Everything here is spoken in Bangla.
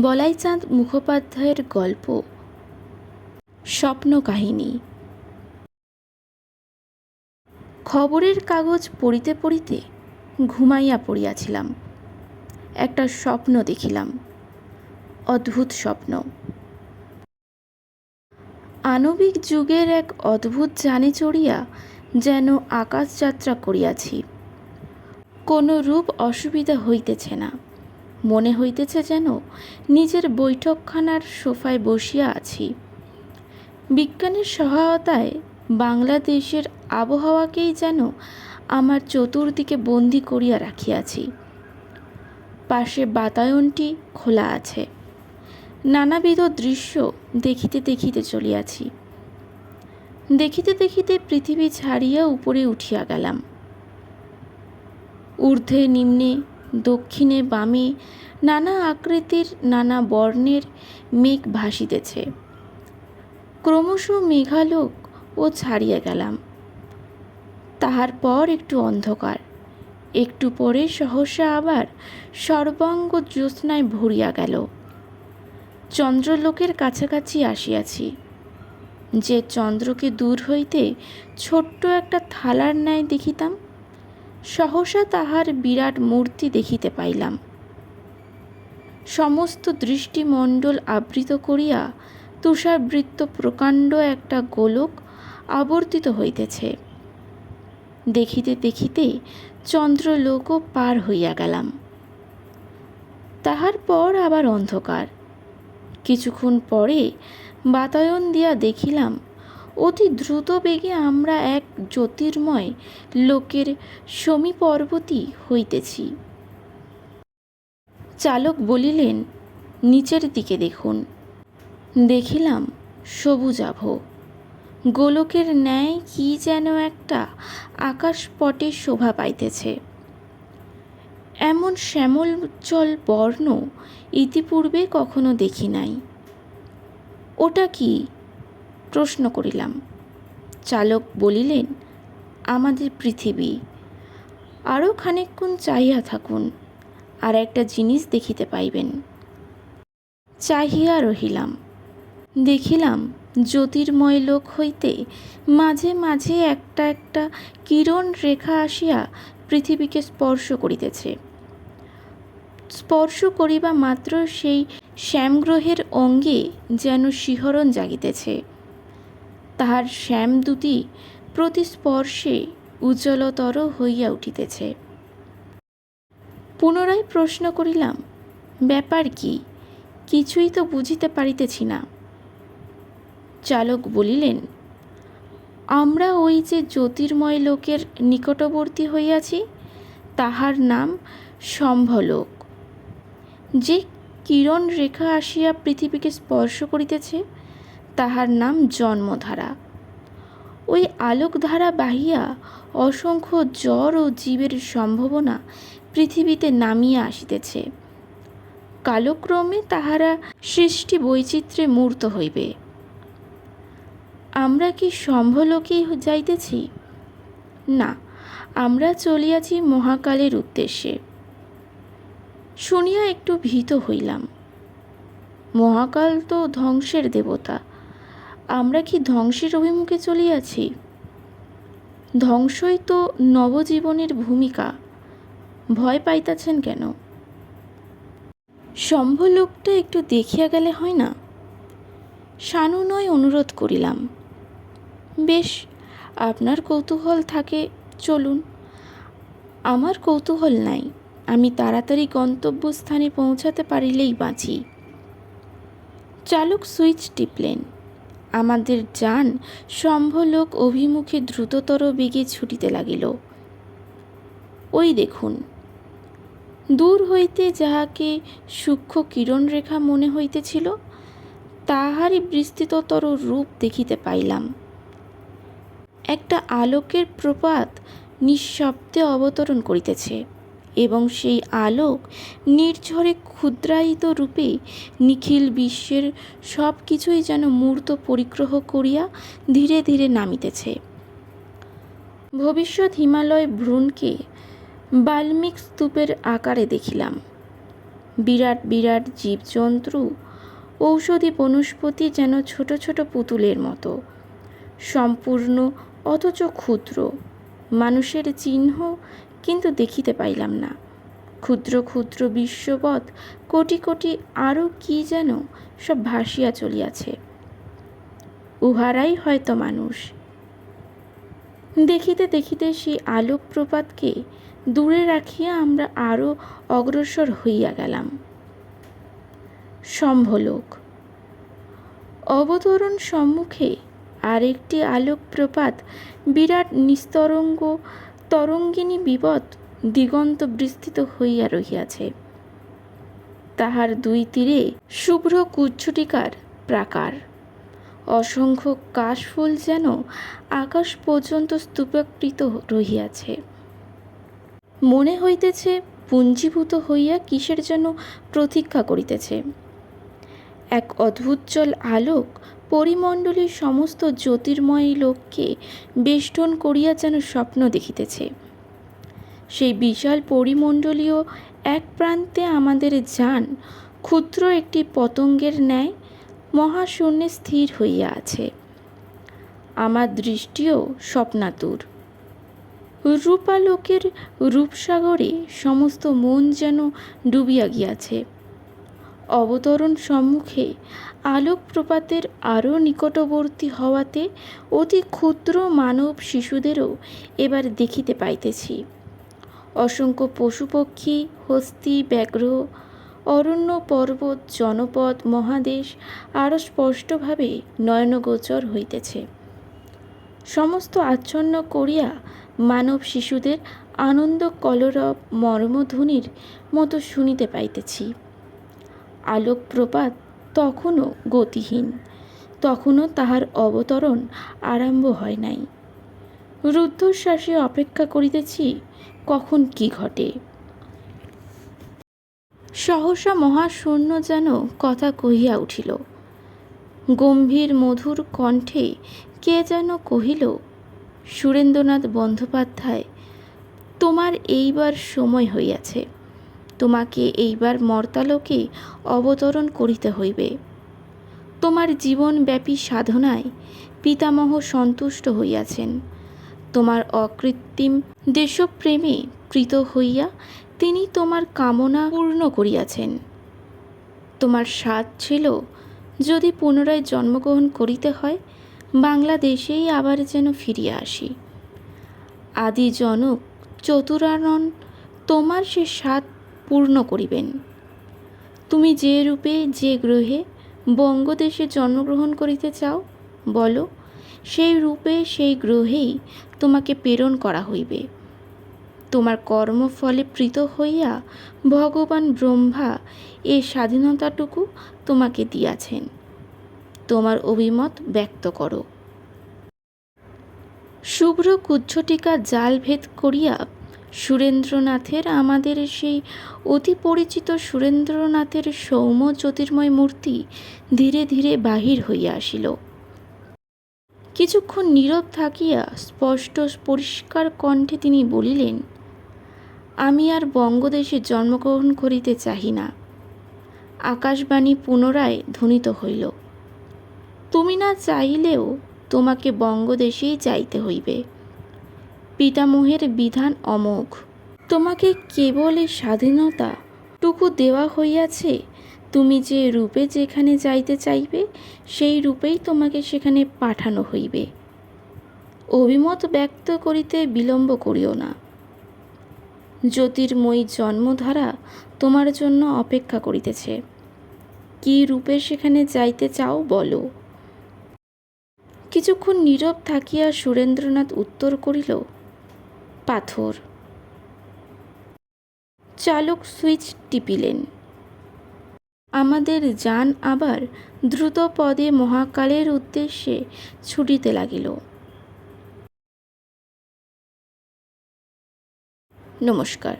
বলাইচাঁদ মুখোপাধ্যায়ের গল্প স্বপ্ন কাহিনী খবরের কাগজ পড়িতে পড়িতে ঘুমাইয়া পড়িয়াছিলাম। একটা স্বপ্ন দেখিলাম, অদ্ভুত স্বপ্ন। আণবিক যুগের এক অদ্ভুত যানে চড়িয়া যেন আকাশযাত্রা করিয়াছি। কোনো রূপ অসুবিধা হইতেছে না। মনে হইতেছে যেন নিজের বৈঠকখানার সোফায় বসিয়া আছি। বিজ্ঞানের সহায়তায় বাংলাদেশের আবহাওয়াকেই যেন আমার চতুর্দিকে বন্দি করিয়া রাখিয়াছি। পাশে বাতায়নটি খোলা আছে। নানাবিধ দৃশ্য দেখিতে দেখিতে চলিয়াছি। দেখিতে দেখিতে পৃথিবী ছাড়িয়া উপরে উঠিয়া গেলাম। ঊর্ধ্বে নিম্নে দক্ষিণে বামে নানা আকৃতির, নানা বর্ণের মেঘ ভাসিতেছে। ক্রমশ মেঘালোক ও ছাড়িয়া গেলাম। তাহার পর একটু অন্ধকার। একটু পরে সহসা আবার সর্বাঙ্গ জ্যোৎস্নায় ভরিয়া গেল। চন্দ্রলোকের কাছাকাছি আসিয়াছি। যে চন্দ্রকে দূর হইতে ছোট্ট একটা থালার ন্যায় দেখিতাম সহসা তাহার বিরাট মূর্তি দেখিতে পাইলাম। সমস্ত দৃষ্টিমণ্ডল আবৃত করিয়া তুষারবৃত্ত প্রকাণ্ড একটা গোলক আবর্তিত হইতেছে। দেখিতে দেখিতে চন্দ্রলোকও পার হইয়া গেলাম। তাহার পর আবার অন্ধকার। কিছুক্ষণ পরে বাতায়ন দিয়া দেখিলাম অতি দ্রুত বেগে আমরা এক জ্যোতির্ময় লোকের সমীপর্বতী হইতেছি। চালক বলিলেন, নিচের দিকে দেখুন। দেখিলাম সবুজাভ গোলকের ন্যায় কি যেন একটা আকাশপটে শোভা পাইতেছে। এমন শ্যামলোজ্জ্বল বর্ণ ইতিপূর্বে কখনো দেখি নাই। ওটা কি? প্রশ্ন করিলাম। চালক বলিলেন, আমাদের পৃথিবী আরও খানিকক্ষণ চাহিয়া থাকুন, আর একটা জিনিস দেখিতে পাইবেন। চাহিয়া রহিলাম। দেখিলাম জ্যোতির্ময় লোক হইতে মাঝে মাঝে একটা একটা কিরণ রেখা আসিয়া পৃথিবীকে স্পর্শ করিতেছে। স্পর্শ করিবা মাত্র সেই শ্যামগ্রহের অঙ্গে যেন শিহরণ জাগিতেছে। তাহার শ্যাম দুটি প্রতি স্পর্শে উজ্জ্বলতর হইয়া উঠিতেছে। পুনরায় প্রশ্ন করিলাম, ব্যাপার কি? কিছুই তো বুঝিতে পারিতেছি না। চালক বলিলেন, আমরা ওই যে জ্যোতির্ময় লোকের নিকটবর্তী হইয়াছি, তাহার নাম সম্ভলোক। যে কিরণ রেখা আসিয়া পৃথিবীকে স্পর্শ করিতেছে তাহার নাম জন্মধারা। ওই আলোকধারা বাহিয়া অসংখ্য জ্বর ও জীবের সম্ভাবনা পৃথিবীতে নামিয়া আসিতেছে। কালক্রমে তাহারা সৃষ্টি বৈচিত্র্যে মূর্ত হইবে। আমরা কি সম্ভলোকে যাইতেছি? না, আমরা চলিয়াছি মহাকালের উদ্দেশ্যে। শুনিয়া একটু ভীত হইলাম। মহাকাল তো ধ্বংসের দেবতা আমরা কি ধ্বংসের অভিমুখে চলিয়াছি? ধ্বংসই তো নবজীবনের ভূমিকা। ভয় পাইতাছেন কেন? সম্ভলোকটা একটু দেখিয়া গেলে হয় না? সানুনয় অনুরোধ করিলাম। বেশ, আপনার কৌতূহল থাকে, চলুন। আমার কৌতূহল নাই, আমি তাড়াতাড়ি গন্তব্যস্থানে পৌঁছাতে পারিলেই বাঁচি। চালক সুইচ টিপলেন। আমাদের যান সম্ভলোক অভিমুখে দ্রুততর বেগে ছুটিতে লাগিল। ওই দেখুন, দূর হইতে যাহাকে সূক্ষ্ম কিরণরেখা মনে হইতেছিল, তাহারই বিস্তৃততর রূপ দেখিতে পাইলাম। একটা আলোকের প্রপাত নিঃশব্দে অবতরণ করিতেছে। এবং সেই আলোক নির্ঝরে ক্ষুদ্রায়িত রূপে নিখিল বিশ্বের সব কিছুই যেন মূর্ত পরিগ্রহ করিয়া ধীরে ধীরে নামিতেছে। ভবিষ্যৎ হিমালয় ভ্রূণকে বাল্মিক স্তূপের আকারে দেখিলাম। বিরাট বিরাট জীবজন্তু, ঔষধি বনস্পতি যেন ছোট ছোট পুতুলের মতো। সম্পূর্ণ অথচ ক্ষুদ্র। মানুষের চিহ্ন কিন্তু দেখিতে পাইলাম না। ক্ষুদ্র ক্ষুদ্র বিশ্ববৎ কোটি কোটি আরও কি যেন সব ভাসিয়া চলিয়াছে। উহারাই হয়তো মানুষ। দেখিতে দেখিতে সেই আলোক প্রপাতকে দূরে রাখিয়া আমরা আরও অগ্রসর হইয়া গেলাম। সম্ভলোক। অবতরণ সম্মুখে আরেকটি আলোক প্রপাত বিরাট নিস্তরঙ্গ তরঙ্গিনী বিপদ দিগন্ত বিস্তৃত হইয়া রহিয়াছে। তাহার দুই তীরে শুভ্র কুচ্ছটিকার প্রাকার। অসংখ্য কাশফুল যেন আকাশ পর্যন্ত স্তূপাকৃত রহিয়াছে। মনে হইতেছে, পুঞ্জীভূত হইয়া কিসের যেন প্রতীক্ষা করিতেছে। এক অদ্ভুজ্জ্বল আলোক পরিমণ্ডলীর সমস্ত জ্যোতির্ময়ী লোককে বেষ্টন করিয়া যেন স্বপ্ন দেখিতেছে। সেই বিশাল পরিমণ্ডলীয় এক প্রান্তে আমাদের যান ক্ষুদ্র একটি পতঙ্গের ন্যায় মহাশূন্যে স্থির হইয়া আছে। আমার দৃষ্টিও স্বপ্নাতুর। রূপালোকের রূপসাগরে সমস্ত মন যেন ডুবিয়া গিয়াছে। অবতরণ সম্মুখে আলোক প্রপাতের আরও নিকটবর্তী হওয়াতে অতি ক্ষুদ্র মানব শিশুদেরও এবার দেখিতে পাইতেছি। অসংখ্য পশুপক্ষী, হস্তি, ব্যাঘ্র, অরণ্য পর্বত, জনপদ, মহাদেশ আরও স্পষ্টভাবে নয়নগোচর হইতেছে। সমস্ত আচ্ছন্ন করিয়া মানব শিশুদের আনন্দ কলরব মর্মধ্বনির মতো শুনিতে পাইতেছি। আলোক প্রপাত তখনও গতিহীন। তখনও তাহার অবতরণ আরম্ভ হয় নাই। রুদ্ধশ্বাসে অপেক্ষা করিতেছি, কখন কি ঘটে? সহসা মহাশূন্য যেন কথা কহিয়া উঠিল। গম্ভীর মধুর কণ্ঠে কে যেন কহিল, সুরেন্দ্রনাথ বন্দ্যোপাধ্যায়, তোমার এইবার সময় হইয়াছে। তোমাকে এইবার মর্তালোকে অবতরণ করিতে হইবে। তোমার জীবনব্যাপী সাধনায় পিতামহ সন্তুষ্ট হইয়াছেন। তোমার অকৃত্রিম দেশপ্রেমে কৃত হইয়া তিনি তোমার কামনা পূর্ণ করিয়াছেন। তোমার স্বাদ ছিল, যদি পুনরায় জন্মগ্রহণ করিতে হয়, বাংলাদেশেই আবার যেন ফিরিয়া আসি। আদি জনক চতুরানন, তোমার সে স্বাদ পূর্ণ করিবেন। তুমি যে রূপে, যে গ্রহে বঙ্গদেশে জন্মগ্রহণ করিতে চাও, বলো, সেই রূপে, সেই গ্রহেই তোমাকে প্রেরণ করা হইবে। তোমার কর্মফলে প্রীত হইয়া ভগবান ব্রহ্মা এ স্বাধীনতাটুকু তোমাকে দিয়াছেন। তোমার অভিমত ব্যক্ত করো। শুভ্র কুচ্ছটিকা জাল ভেদ করিয়া সুরেন্দ্রনাথের আমাদের সেই অতি পরিচিত সুরেন্দ্রনাথের সৌম্য জ্যোতির্ময় মূর্তি ধীরে ধীরে বাহির হইয়া আসিল। কিছুক্ষণ নীরব থাকিয়া স্পষ্ট পরিষ্কার কণ্ঠে তিনি বলিলেন, আমি আর বঙ্গদেশে জন্মগ্রহণ করিতে চাহি না। আকাশবাণী পুনরায় ধ্বনিত হইল, তুমি না চাইলেও তোমাকে বঙ্গদেশেই যাইতে হইবে। পিতামহের বিধান অমোঘ। তোমাকে কেবল স্বাধীনতা টুকু দেওয়া হইয়াছে, তুমি যে রূপে যেখানে যাইতে চাইবে, সেই রূপেই তোমাকে সেখানে পাঠানো হইবে। অভিমত ব্যক্ত করিতে বিলম্ব করিও না। জ্যোতির্ময়ী জন্মধারা তোমার জন্য অপেক্ষা করিতেছে। কি রূপে সেখানে যাইতে চাও বলো। কিছুক্ষণ নীরব থাকিয়া সুরেন্দ্রনাথ উত্তর করিল পাথর। চালক সুইচ টিপিলেন। আমাদের যান আবার দ্রুত পদে মহাকালের উদ্দেশ্যে ছুটিতে লাগিল। নমস্কার।